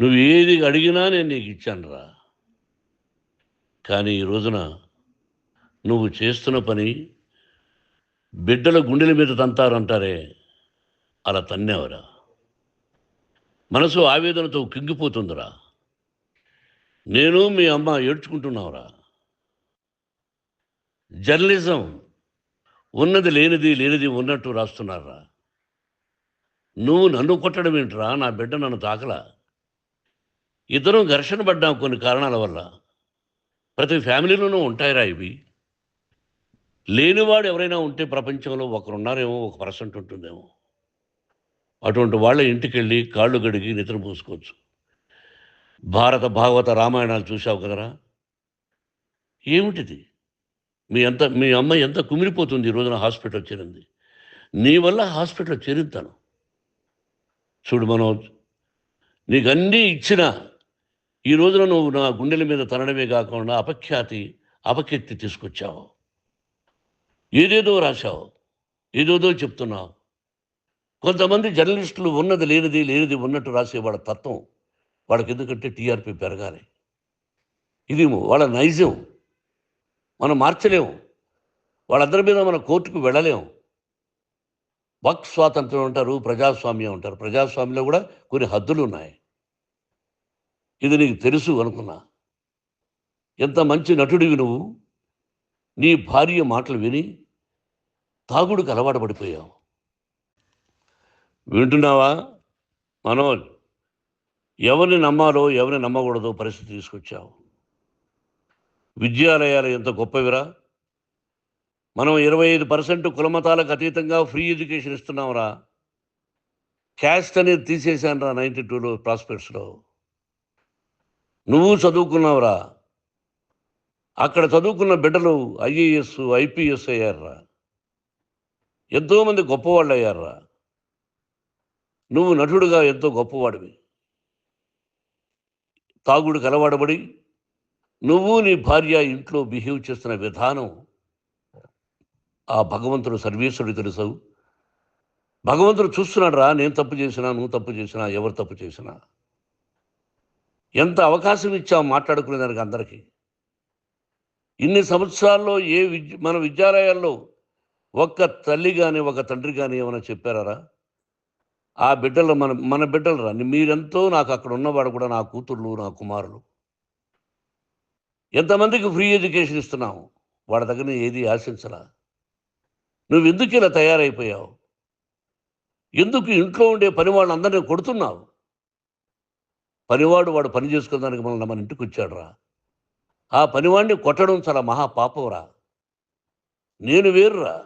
నువ్వు ఏది అడిగినా నేను నీకు ఇచ్చానురా. కానీ ఈ రోజున నువ్వు చేస్తున్న పని బిడ్డల గుండెల మీద తంతారంటారే అలా తన్నేవరా? మనసు ఆవేదనతో కింగిపోతుందిరా. నేను మీ అమ్మ ఏడ్చుకుంటున్నావురా. జర్నలిజం ఉన్నది లేనిది లేనిది ఉన్నట్టు రాస్తున్నారా? నువ్వు నన్ను కొట్టడం ఏంట్రా? నా బిడ్డ నన్ను తాకలా? ఇద్దరం ఘర్షణ పడ్డాం కొన్ని కారణాల వల్ల. ప్రతి ఫ్యామిలీలోనూ ఉంటాయిరా ఇవి. లేనివాడు ఎవరైనా ఉంటే ప్రపంచంలో ఒకరున్నారేమో ఒక పర్సెంట్ ఉంటుందేమో. అటువంటి వాళ్ళ ఇంటికి వెళ్ళి కాళ్ళు గడిగి నిద్ర పూసుకోవచ్చు. భారత భాగవత రామాయణాలు చూసావు కదరా? ఏమిటిది? మీ అంత మీ అమ్మ ఎంత కుమిలిపోతుంది ఈ రోజున హాస్పిటల్ చేరింది? నీ వల్ల హాస్పిటల్ చేరుతాను చూడు మనోజ్ నీకు అన్నీ ఇచ్చిన ఈ రోజున నువ్వు నా గుండెల మీద తనడమే కాకుండా అపఖ్యాతి అపకీర్తి తీసుకొచ్చావు. ఏదేదో రాశావు ఏదేదో చెప్తున్నావు. కొంతమంది జర్నలిస్టులు ఉన్నది లేనిది లేనిది ఉన్నట్టు రాసే వాళ్ళ తత్వం వాళ్ళకి ఎందుకంటే టీఆర్పీ పెరగాలి. ఇది వాళ్ళ నైజం. మనం మార్చలేము. వాళ్ళందరి మీద మన కోర్టుకు వెళ్ళలేము. వక్ స్వాతంత్రం అంటారు ప్రజాస్వామ్యం అంటారు. ప్రజాస్వామ్యంలో కూడా కొన్ని హద్దులు ఉన్నాయి. ఇది నీకు తెలుసు అనుకున్నా. ఎంత మంచి నటుడివి నువ్వు. నీ భార్య మాటలు విని తాగుడుకు అలవాటు పడిపోయావు. వింటున్నావా? మనోజ్ ఎవరిని నమ్మాలో ఎవరిని నమ్మకూడదో పరిస్థితి తీసుకొచ్చావు. విద్యాలయాలు ఎంత గొప్పవిరా. మనం ఇరవై ఐదు పర్సెంట్ కులమతాలకు అతీతంగా ఫ్రీ ఎడ్యుకేషన్ ఇస్తున్నాంరా. క్యాస్ట్ అనేది తీసేశాను రా నైంటీ టూలో ప్రాస్పెక్ట్స్లో నువ్వు చదువుకున్నావురా. అక్కడ చదువుకున్న బిడ్డలు ఐఏఎస్ ఐపీఎస్ అయ్యారా ఎంతోమంది గొప్పవాళ్ళు అయ్యారా నువ్వు నటుడుగా ఎంతో గొప్పవాడివి. తాగుడు కలవాడబడి నువ్వు నీ భార్య ఇంట్లో బిహేవ్ చేస్తున్న విధానం ఆ భగవంతుడు సర్వేశ్వరుడు తెలుసావు భగవంతుడు చూస్తున్నాడు రా నేను తప్పు చేసినా నువ్వు తప్పు చేసినా ఎవరు తప్పు చేసినా. ఎంత అవకాశం ఇచ్చావు మాట్లాడుకునే దానికి అందరికీ? ఇన్ని సంవత్సరాల్లో ఏ విద్య మన విద్యాలయాల్లో ఒక్క తల్లి కానీ ఒక తండ్రి కానీ ఏమైనా చెప్పారా ఆ బిడ్డలు మన మన బిడ్డలు రా. మీరెంతో నాకు అక్కడ ఉన్నవాడు కూడా నా కూతుర్లు నా కుమారులు. ఎంతమందికి ఫ్రీ ఎడ్యుకేషన్ ఇస్తున్నావు? వాడి దగ్గర ఏది ఆశించలా? నువ్వు ఎందుకు ఇలా తయారైపోయావు? ఎందుకు ఇంట్లో ఉండే పని వాళ్ళందరినీ కొడుతున్నావు? పనివాడు వాడు పని చేసుకోవడానికి మనల్ని మన ఇంటికి వచ్చాడురా. ఆ పనివాడిని కొట్టడం చాలా మహా పాపంరా. నేను వేరురా.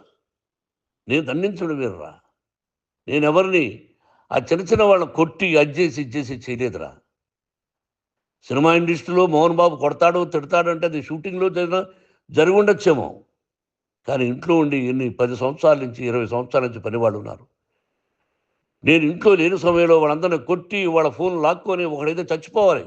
నేను దండించడం వేరురా. నేను ఎవరిని ఆ చిన్న చిన్న వాళ్ళని కొట్టి అజ్జేసి ఇచ్చేసి చేయలేదురా. సినిమా ఇండస్ట్రీలో మోహన్ బాబు కొడతాడు తిడతాడు అంటే అది షూటింగ్లో జరిగిన జరిగి ఉండొచ్చేమో. కానీ ఇంట్లో ఉండి ఎన్ని పది సంవత్సరాల నుంచి ఇరవై సంవత్సరాల నుంచి పనివాళ్ళు ఉన్నారు. నేను ఇంట్లో లేని సమయంలో వాళ్ళందరిని కొట్టి వాళ్ళ ఫోన్ లాక్కొని ఒకడైతే చచ్చిపోవాలి.